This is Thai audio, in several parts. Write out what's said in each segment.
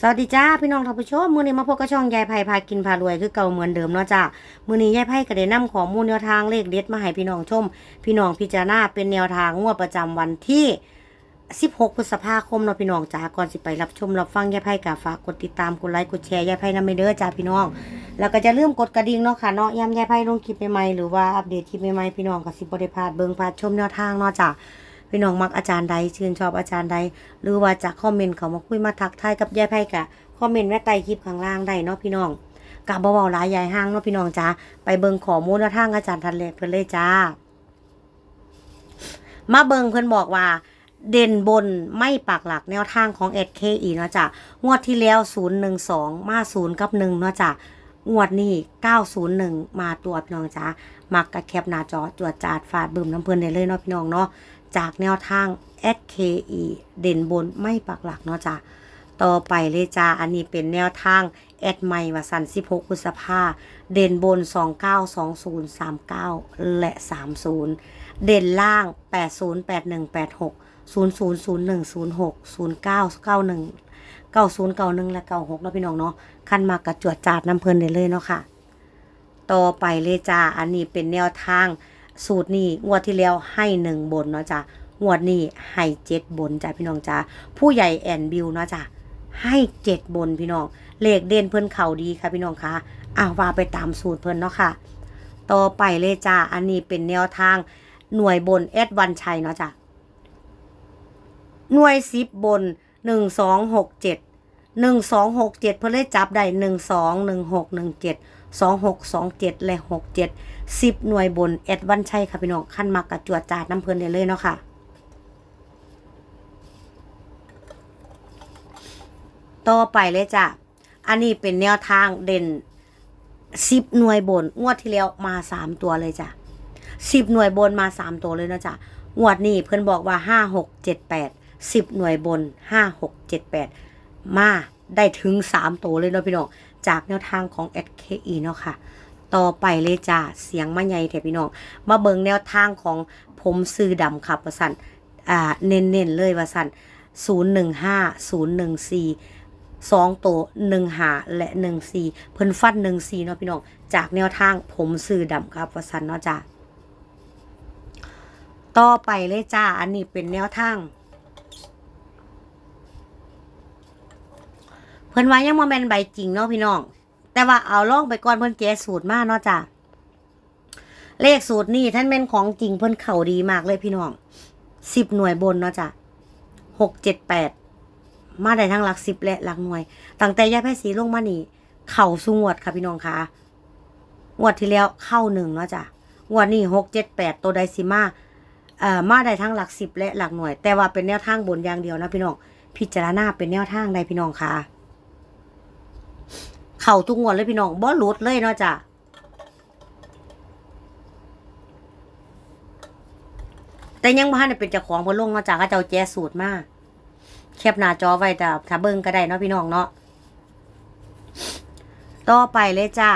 สวัสดีจ้าพี่น้องท่านผู้ชมมื้อนี้มาพบกับช่องยายไผ่พากินพารวยคือเก่าเหมือนเดิมเนาะจ้ามื้อนี้ยายไผ่ก็ได้นำข้อมูลแนวทางเลขเด็ดมาให้พี่น้องชม พี่น้องพิจารณาเป็นแนวทางงวดประจำวันที่ 16 พฤษภาคมเนาะพี่น้องจ้าก่อนสิไปรับชมรับฟังยายไผ่ก็ฝากกดติดตามกดไลค์กดแชร์ยายไผ่นำไปเด้อจ้าพี่น้อง แล้วก็จะลืมกดกระดิ่งเนาะค่ะเนาะยามยายไผ่ลงคลิปใหม่ๆหรือว่าอัปเดตคลิปใหม่ๆพี่น้องก็สิบ่ได้พลาดเบิ่งพลาดชมแนวทางเนาะจ้า พี่น้องมักอาจารย์ใดชื่นชอบอาจารย์ใด หรือว่าจะคอมเมนต์เขามาคุยมาทักทายกับยายไพ่กะคอมเมนต์ไว้ใต้คลิปข้างล่างได้เนาะพี่น้องกะบ่เว้าหลายยายห้างเนาะพี่น้องจ้าไปเบิ่งข้อมูลแนวทางอาจารย์ทันเลเพิ่นเลยจ้า มาเบิ่งเพิ่นบอกว่าเด่นบนไม่ปักหลักแนวทางของ SKE เนาะจ้ะ งวดที่แล้ว 012 มา 0 กับ 1 เนาะจ้ะ งวดนี้ 901 มาตัวพี่น้องจ้ามักกะแคปหน้าจอจวดจาดฟาดบึมน้ำเพิ่นได้เลยเนาะพี่น้องเนาะ จากแนวทาง SKE เด่นบนไม่ปักหลักเนาะจ้ะต่อไปเลยจ้าอันนี้เป็นแนวทางแอดใหม่วสัน16พฤษภาเด่นบน 2920 39 และ 30 เด่นล่าง 80 81 86 0001 06 0991 9091 และ 96เนาะพี่น้องเนาะคันมากระจวดจาดน้ำเพลินได้เลยเนาะค่ะ ต่อไปเลยจ้าอันนี้เป็นแนวทาง สูตรนี้งวดที่แล้วให้หนึ่งบนเนาะจ้ะงวดนี้ให้เจ็ดบนจ้ะพี่น้องจ้าผู้ใหญ่แอนบิวเนาะจ้ะให้เจ็ดบนพี่น้อง เลขเด่นเพิ่นเข่าดีค่ะพี่น้องคะอะว่าไปตามสูตรเพิ่นเนาะค่ะ ต่อไปเลยจ้าอันนี้เป็นแนวทางหน่วยบนแอดวันชัยเนาะจ้ะหน่วยสิบบนหนึ่งสองหกเจ็ดหนึ่งสองหกเจ็ดเพิ่นเลยจับได้หนึ่งสองหนึ่งหกหนึ่งเจ็ด สองหกสองเจ็ดและหกเจ็ดสิบหน่วยบนแอดวันชัยค่ะพี่น้องขั้นมากกับจวดจาดน้ำเพลินได้เลยเนาะค่ะต่อไปเลยจ้ะ อันนี้เป็นแนวทางเด่นสิบหน่วยบน งวดที่แล้วมาสามตัวเลยจ้ะสิบหน่วยบนมาสามตัวเลยเนาะจ้ะ งวดนี้เพิ่อนบอกว่าห้าหกเจ็ดแปดสิบหน่วยบนห้าหกเจ็ดแปดมาได้ถึงสามตัวเลยเนาะพี่น้อง จากแนวทางของ SKE เนาะค่ะ ต่อไปเลยจ้าเสียงมาใหญ่แถพี่น้อง มาเบิงแนวทางของผมซื้อดำครับว่าสันอ่าเน้นๆเลยว่าสันศูนย์หนึ่งห้าศูนย์หนึ่งสี่สองตัวหนึ่งหาและหนึ่งสี่เพิ่นฟันหนึ่งสี่เนาะพี่น้องจากแนวทางผมซื้อดำครับวสันเนาะจ้าต่อไปเลยจ้า อันนี้เป็นแนวทาง เพิ่นว่ายังบ่แม่นใบจริงเนาะพี่น้อง แต่ว่าเอาลองไปก่อนเพิ่นแก้สูตรมาเนาะจ้ะเลขสูตรนี่ท่านเป็นของจริงเพิ่นเข่าดีมากเลยพี่น้องสิบหน่วยบนเนาะจ้ะหกเจ็ดแปดมาได้ทั้งหลักสิบและหลักหน่วยตั้งแต่ยาแพทย์สีลงมานี่ เข่าสูงวดค่ะพี่น้องคะงวดที่แล้วเข้าหนึ่งเนาะจ้ะงวดนี้หกเจ็ดแปดตัวไดซิมาเอ่อมาได้ทั้งหลักสิบและหลักหน่วย แต่ว่าเป็นแนวทางบนอย่างเดียวนะพี่น้องพิจารณาเป็นแนวทางใดพี่น้องคะ เข่าทุกงวดเลยพี่น้องบ่หลุดเลยเนาะจ้ะแต่ยังบ่ทันเป็นเจ้าของเพิ่นลงเนาะจ้ะเขาเจ้าแจสูตรมาแคปหน้าจอไว้แต่ถ้าเบิ่งก็ได้เนาะพี่น้องเนาะต่อไปเลยจ้ะ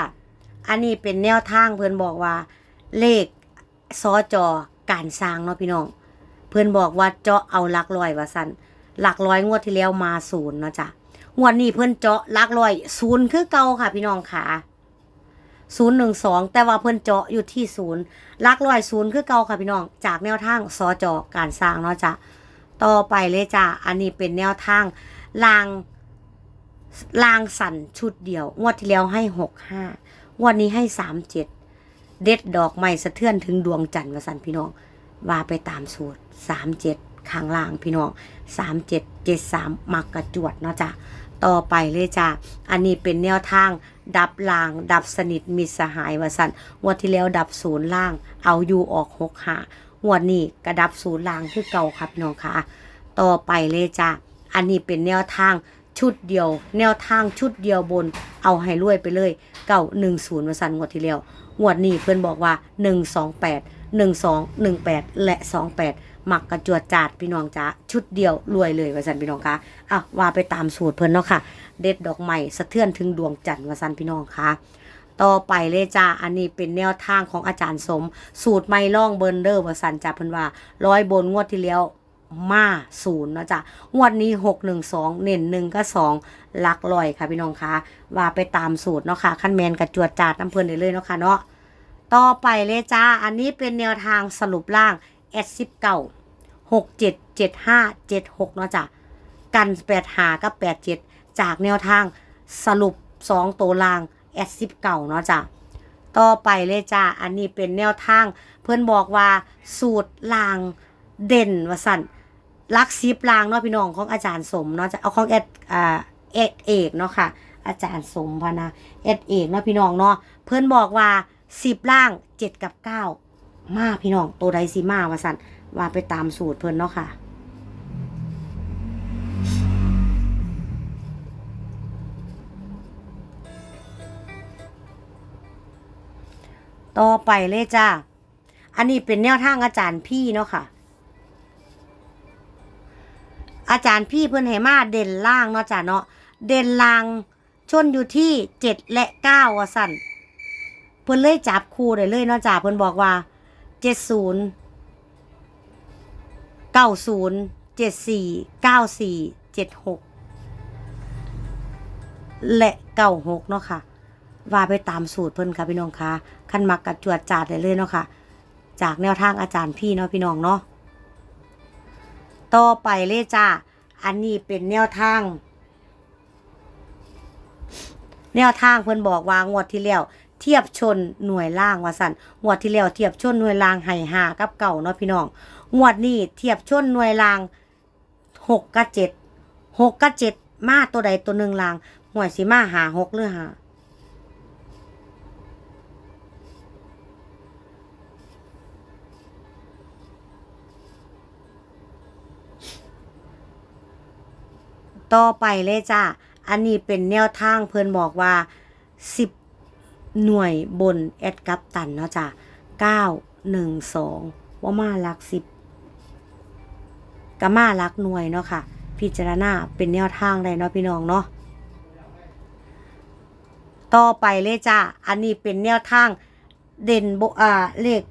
อันนี้เป็นแนวทางเพิ่อนบอกว่า เลขซอจอการสร้างเนาะพี่น้อง เพิ่อนบอกว่าเจาะเอาหลักร้อยว่าซั่นหลักร้อยงวดที่แล้วมาศูนย์เนาะจ้ะ งวดนี้เพิ่อนเจาะลักร้อยศูนย์คือเก่าค่ะ พี่น้องค่ะศูนย์หนึ่งสองแต่ว่าเพิ่อนเจาะอยู่ที่ศูนย์ลักร้อยศูนย์คือเก่าค่ะพี่น้อง จากแนวทางสอจอการสร้างเนาะจ้ะต่อไปเลยจ้ะอันนี้เป็นแนวทางลางลางสั่นชุดเดียว งวดที่แล้วให้หกห้างวดนี้ให้สามเจ็ดเด็ดดอกไม้สะเทือนถึงดวงจันทร์ว่าสันพี่น้องว่าไปตามสูตรสามเจ็ด ข้างล่างพี่น้องสามเจ็ดเจ็ดสามมักกระจวดเนาะจ้ะต่อไปเลยจ้าอันนี้เป็นแนวทางดับล่าง ดับสนิทมิสหายวสันงวดที่แล้วดับศูนย์ล่าง เอาอยู่ออกหกหางวดนี้กระดับศูนย์ล่างคือเก่าครับพี่น้องค่ะ ต่อไปเลยจ้าอันนี้เป็นแนวทางชุดเดียว แนวทางชุดเดียวบน เอาให้รวยไปเลย เก่าหนึ่งศูนย์วสันงวดที่แล้วงวดนี้เพื่อนบอกว่าหนึ่งสองแปดหนึ่งสองหนึ่งแปดและสองแปด หมักกระจวดจาดพี่น้องจ้าชุดเดียวรวยเลยว่าสันพี่น้องคะอะว่าไปตามสูตรเพิ่นเนาะค่ะ เด็ดดอกไม้สะเทือนถึงดวงจันทร์ว่าสันพี่น้องคะต่อไปเลยจ้า อันนี้เป็นแนวทางของอาจารย์สม สูตรไม่ล่องเบิร์นเดอร์ว่าสันจ้าเพิ่นว่าร้อยบนงวดที่แล้วมาศูนย์เนาะจ้ะงวดนี้หกหนึ่งสองเน้นหนึ่งก็สองหลักลอยค่ะพี่น้องคะว่าไปตามสูตรเนาะค่ะขั้นแมนกับจวดจาดน้ำเพลินได้เลยเนาะค่ะเนาะต่อไปเลยจ้า อันนี้เป็นแนวทางสรุปล่าง แอดซิปเก่าหกเจ็ดเจ็ดห้าเจ็ดหกเนาะจ้ะกันแปดหากับแปดเจ็ดจากแนวทางสรุปสองตัวล่างแอดซิปเก่าเนาะจ้ะต่อไปเลยจ้า อันนี้เป็นแนวทาง เพื่อนบอกว่าสูตรลางเด่นว่าสั่นลักซิบลางเนาะพี่น้องของอาจารย์สมเนาะจะเอาของเอ็ดอ่าเอ็ดเอกเนาะค่ะ อาจารย์สมพนะเอ็ดเอกเนาะพี่น้องเนาะเพื่อนบอกว่าสิบล่างเจ็ดกับเก้า มาพี่น้องตัวใดสิมาว่าสันว่าไปตามสูตรเพื่นเนาะค่ะ ต่อไปเลยจ้า อันนี้เป็นแนวทางอาจารย์พี่เนาะค่ะ อาจารย์พี่เพื่อนให้มาเด่นล่างเนาะจ้ะเนาะ เด่นล่างชนอยู่ที่เจ็ดและเก้าว่าสั่นเพื่อนเลยจับคู่ได้เลยเนาะจ้ะเพื่อนบอกว่า เจ็ดศูนย์เก้าศูนย์เจ็ดสี่เก้าสี่เจ็ดหกและเก้าหกเนาะค่ะ ว่าไปตามสูตรเพิ่นค่ะพี่น้องคะขั้นมักกัดจวดจาดได้เลยเนาะค่ะ จากแนวทางอาจารย์พี่เนาะพี่น้องเนาะต่อไปเลยจ้า อันนี้เป็นแนวทาง แนวทางเพิ่นบอกว่างวดที่แล้ว เทียบชนหน่วยล่างว่าสั่นงวดที่แล้วเทียบชนหน่วยล่างให้หากับเก่าเนาะพี่น้องงวดนี้เทียบชนหน่วยล่างหกกับเจ็ดหกกับเจ็ดมาตัวใดตัวหนึ่งล่างหวยสิมาหาหกหรือหาต่อไปเลยจ้า อันนี้เป็นแนวทางเพิ่นบอกว่า10 หน่วยบนแอดกับตันเนาะจ้ะ9 1 2ว่ามาหลัก10กับมาหลักหน่วยเนาะค่ะ พิจารณาเป็นแนวทางได้เนาะพี่น้องเนาะต่อไปเลยจ้าอันนี้เป็นแนวทางเด่นโบอ่าเลข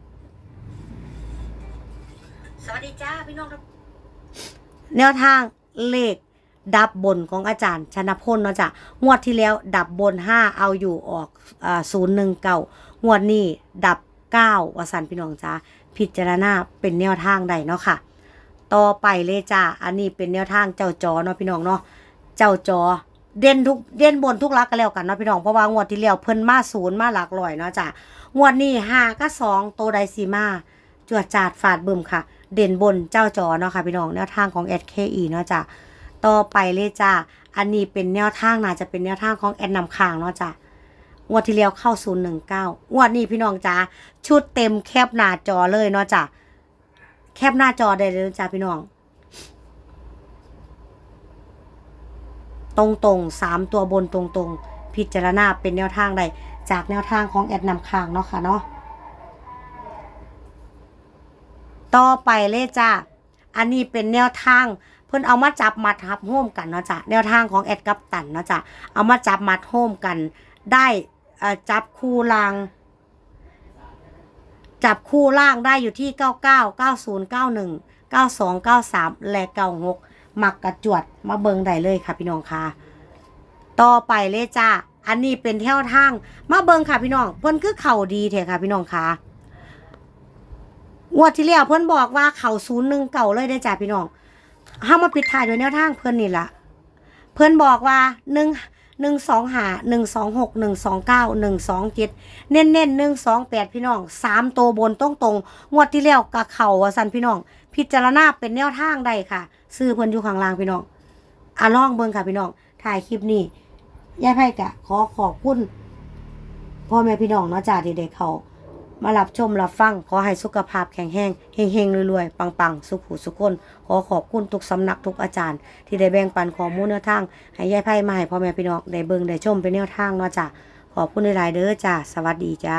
สวัสดีจ้าพี่น้องครับ แนวทางเลข ดับบนของอาจารย์ชนะพลเนาะจ้ะงวดที่แล้วดับบนห้าเอาอยู่ออกอ่าศูนย์หนึ่งเก่างวดนี้ดับเก้าวสันพี่น้องจ้าพิจารณาเป็นแนวทางใดเนาะค่ะ ต่อไปเลยจ้าอันนี้เป็นแนวทางเจ้าจอเนาะพี่น้องเนาะเจ้าจอเด่นทุกเด่นบนทุกลักก็แล้วกันเนาะพี่น้องเพราะว่างวดที่แล้วเพิ่นมาศูนย์มาหลักร้อยเนาะจ้ะงวดนี้ห้าก็สองโตวใดสีมาจวดจาดฝาดบึมค่ะ เด่นบนเจ้าจอเนาะค่ะพี่น้องแนวทางของ SKE เนาะจ้ะ ต่อไปเลยจ้าอันนี้เป็นแนวทางน่าจะเป็นแนวทางของแอดนำคางเนาะจ้ะงวดที่แล้วเข้าศูนย์หนึ่งเก้างวดนี้พี่น้องจ้าชุดเต็มแคบหน้าจอเลยเนาะจ้ะแคบหน้าจอได้เลยจ้าพี่น้อง ตรงตรงๆสามตัวบนตรงตรงๆ พิจารณาเป็นแนวทางใดจากแนวทางของแอดนำคางเนาะค่ะเนาะต่อไปเลยจ้าอันนี้เป็นแนวทาง เพิ่นเอามาจับมัดทับโฮมกันเนาะจ้ะแนวทางของแอดกับตันเนาะจ้ะเอามาจับมัดโฮมกัน ได้เอ่อจับคู่ราง จับคู่ล่างได้อยู่ที่99 90 91 92 93และ96มักกระจวดมาเบิงได้เลยค่ะพี่น้องค่ะ ต่อไปเลยจ้าอันนี้เป็นแถวทางมาเบิงค่ะพี่น้องเพิ่นคือเข่าดีเถอะค่ะพี่น้องค่ะงวดที่แล้วเพิ่นบอกว่าเข่าศูนย์หนึ่งเก่าเลยได้จ้าพี่น้อง ห้ามาปิดท้ายโดยแนวทางเพื่อนนี่ละเพื่อนบอกว่าหนึ่งหนึ่งสองหาหนึ่งสองหกหนึ่งสองเก้าหนึ่งสองเจ็ดเน้นเน้นหนึ่งสองแปดพี่น้องสามตัวบนตรงตรงงวดที่แล้วกะเข่าว่าสันพี่น้อง พิจารณาเป็นแนวทางใดค่ะ ซื้อเพิ่อนอยู่ข้างล่างพี่น้องอะลองเบิ่งค่ะพี่น้องถ่ายคลิปนี้ยายไพ่กะขอขอบคุณพ่อแม่พี่น้องเนาะจ้าที่ได้เขา มารับชมรับฟัง ขอให้สุขภาพแข็งแรงเฮงเฮงๆรวยๆ ปังๆ สุขหูสุขคน ขอขอบคุณทุกสำนักทุกอาจารย์ ที่ได้แบ่งปันข้อมูลแนวทาง ให้ยายไพ่มาให้พ่อแม่พี่น้องได้เบิ่งได้ชมเป็นแนวทางเนาะจ้ะขอบคุณหลายๆเด้อจ้ะสวัสดีจ้า